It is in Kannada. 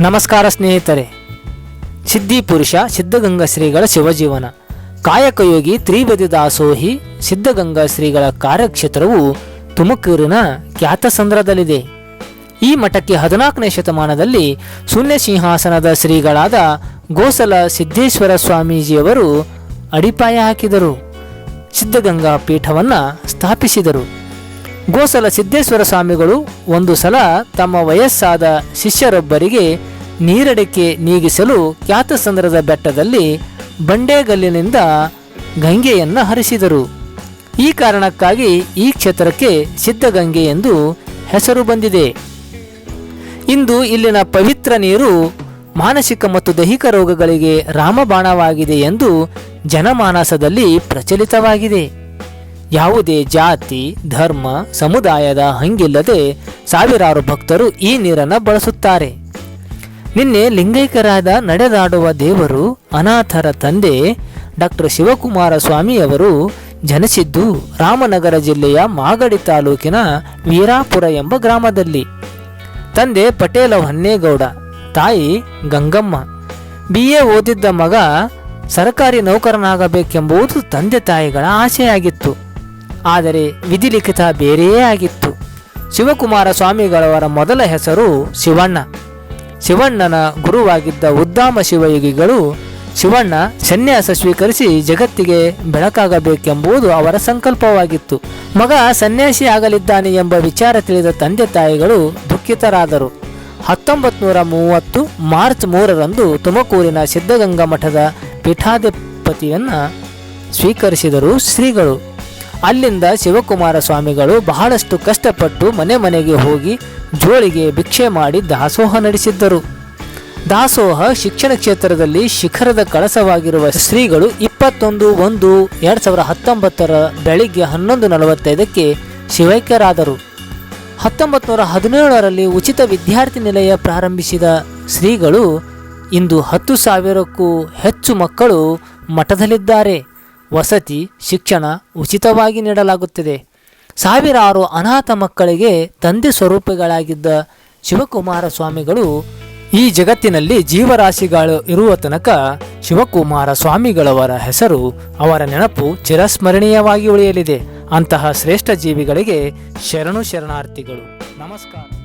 ನಮಸ್ಕಾರ ಸ್ನೇಹಿತರೆ. ಸಿದ್ಧಿ ಪುರುಷ, ಸಿದ್ಧಗಂಗಾ ಶ್ರೀಗಳ ಶಿವಜೀವನ. ಕಾಯಕಯೋಗಿ ತ್ರಿಬದಿ ದಾಸೋಹಿ, ಸಿದ್ಧಗಂಗಾ ಶ್ರೀಗಳ ಕಾರ್ಯಕ್ಷೇತ್ರವು ತುಮಕೂರಿನ ಖ್ಯಾತಸಂದ್ರದಲ್ಲಿದೆ ಈ ಮಠಕ್ಕೆ ಹದಿನಾಲ್ಕನೇ ಶತಮಾನದಲ್ಲಿ ಶೂನ್ಯ ಸಿಂಹಾಸನದ ಶ್ರೀಗಳಾದ ಗೋಸಲ ಸಿದ್ದೇಶ್ವರ ಸ್ವಾಮೀಜಿಯವರು ಅಡಿಪಾಯ ಹಾಕಿದರು. ಸಿದ್ಧಗಂಗಾ ಪೀಠವನ್ನು ಸ್ಥಾಪಿಸಿದರು. ಗೋಸಲ ಸಿದ್ದೇಶ್ವರ ಸ್ವಾಮಿಗಳು ಒಂದು ಸಲ ತಮ್ಮ ವಯಸ್ಸಾದ ಶಿಷ್ಯರೊಬ್ಬರಿಗೆ ನೀರಡಿಕೆ ನೀಗಿಸಲು ಖ್ಯಾತಸಂದ್ರದ ಬೆಟ್ಟದಲ್ಲಿ ಬಂಡೆಗಲ್ಲಿನಿಂದ ಗಂಗೆಯನ್ನು ಹರಿಸಿದರು. ಈ ಕಾರಣಕ್ಕಾಗಿ ಈ ಕ್ಷೇತ್ರಕ್ಕೆ ಸಿದ್ಧಗಂಗೆ ಎಂದು ಹೆಸರು ಬಂದಿದೆ. ಇಂದು ಇಲ್ಲಿನ ಪವಿತ್ರ ನೀರು ಮಾನಸಿಕ ಮತ್ತು ದೈಹಿಕ ರೋಗಗಳಿಗೆ ರಾಮಬಾಣವಾಗಿದೆ ಎಂದು ಜನಮಾನಸದಲ್ಲಿ ಪ್ರಚಲಿತವಾಗಿದೆ. ಯಾವುದೇ ಜಾತಿ, ಧರ್ಮ, ಸಮುದಾಯದ ಹಂಗಿಲ್ಲದೆ ಸಾವಿರಾರು ಭಕ್ತರು ಈ ನೀರನ್ನು ಬಳಸುತ್ತಾರೆ. ನಿನ್ನೆ ಲಿಂಗೈಕ್ಯರಾದ ನಡೆದಾಡುವ ದೇವರು, ಅನಾಥರ ತಂದೆ ಡಾಕ್ಟರ್ ಶಿವಕುಮಾರ ಸ್ವಾಮಿಯವರು ಜನಿಸಿದ್ದು ರಾಮನಗರ ಜಿಲ್ಲೆಯ ಮಾಗಡಿ ತಾಲೂಕಿನ ವೀರಾಪುರ ಎಂಬ ಗ್ರಾಮದಲ್ಲಿ. ತಂದೆ ಪಟೇಲ ಹೊನ್ನೇಗೌಡ, ತಾಯಿ ಗಂಗಮ್ಮ. ಬಿ ಎ ಓದಿದ್ದ ಮಗ ಸರ್ಕಾರಿ ನೌಕರನಾಗಬೇಕೆಂಬುದು ತಂದೆ ತಾಯಿಗಳ ಆಸೆಯಾಗಿತ್ತು. ಆದರೆ ವಿಧಿಲಿಖಿತ ಬೇರೆಯೇ ಆಗಿತ್ತು. ಶಿವಕುಮಾರ ಸ್ವಾಮಿಗಳವರ ಮೊದಲ ಹೆಸರು ಶಿವಣ್ಣ. ಶಿವಣ್ಣನ ಗುರುವಾಗಿದ್ದ ಉದ್ದಾಮ ಶಿವಯೋಗಿಗಳು ಶಿವಣ್ಣ ಸನ್ಯಾಸ ಸ್ವೀಕರಿಸಿ ಜಗತ್ತಿಗೆ ಬೆಳಕಾಗಬೇಕೆಂಬುದು ಅವರ ಸಂಕಲ್ಪವಾಗಿತ್ತು. ಮಗ ಸನ್ಯಾಸಿ ಆಗಲಿದ್ದಾನೆ ಎಂಬ ವಿಚಾರ ತಿಳಿದ ತಂದೆ ತಾಯಿಗಳು ದುಃಖಿತರಾದರು. ಹತ್ತೊಂಬತ್ತು ನೂರ ಮೂವತ್ತು ಮಾರ್ಚ್ ಮೂರರಂದು ತುಮಕೂರಿನ ಸಿದ್ಧಗಂಗಾ ಮಠದ ಪೀಠಾಧಿಪತಿಯನ್ನು ಸ್ವೀಕರಿಸಿದರು ಶ್ರೀಗಳು. ಅಲ್ಲಿಂದ ಶಿವಕುಮಾರ ಸ್ವಾಮಿಗಳು ಬಹಳಷ್ಟು ಕಷ್ಟಪಟ್ಟು ಮನೆ ಮನೆಗೆ ಹೋಗಿ ಜೋಳಿಗೆ ಭಿಕ್ಷೆ ಮಾಡಿ ದಾಸೋಹ ನಡೆಸಿದ್ದರು. ದಾಸೋಹ ಶಿಕ್ಷಣ ಕ್ಷೇತ್ರದಲ್ಲಿ ಶಿಖರದ ಕಳಸವಾಗಿರುವ ಶ್ರೀಗಳು ಇಪ್ಪತ್ತೊಂದು ಒಂದು ಎರಡು ಸಾವಿರದ ಹತ್ತೊಂಬತ್ತರ ಬೆಳಿಗ್ಗೆ ಹನ್ನೊಂದು ನಲವತ್ತೈದಕ್ಕೆ ಶಿವೈಕ್ಯರಾದರು. ಹತ್ತೊಂಬತ್ತು ನೂರ ಹದಿನೇಳರಲ್ಲಿ ಉಚಿತ ವಿದ್ಯಾರ್ಥಿ ನಿಲಯ ಪ್ರಾರಂಭಿಸಿದ ಶ್ರೀಗಳು ಇಂದು ಹತ್ತು ಸಾವಿರಕ್ಕೂ ಹೆಚ್ಚು ಮಕ್ಕಳು ಮಠದಲ್ಲಿದ್ದಾರೆ. ವಸತಿ, ಶಿಕ್ಷಣ ಉಚಿತವಾಗಿ ನೀಡಲಾಗುತ್ತಿದೆ. ಸಾವಿರಾರು ಅನಾಥ ಮಕ್ಕಳಿಗೆ ತಂದೆ ಸ್ವರೂಪಗಳಾಗಿದ್ದ ಶಿವಕುಮಾರ ಸ್ವಾಮಿಗಳು ಈ ಜಗತ್ತಿನಲ್ಲಿ ಜೀವರಾಶಿಗಳು ಇರುವ ತನಕ ಶಿವಕುಮಾರ ಸ್ವಾಮಿಗಳವರ ಹೆಸರು ಅವರ ನೆನಪು ಚಿರಸ್ಮರಣೀಯವಾಗಿ ಉಳಿಯಲಿದೆ. ಅಂತಹ ಶ್ರೇಷ್ಠ ಜೀವಿಗಳಿಗೆ ಶರಣು ಶರಣಾರ್ಥಿಗಳು. ನಮಸ್ಕಾರ.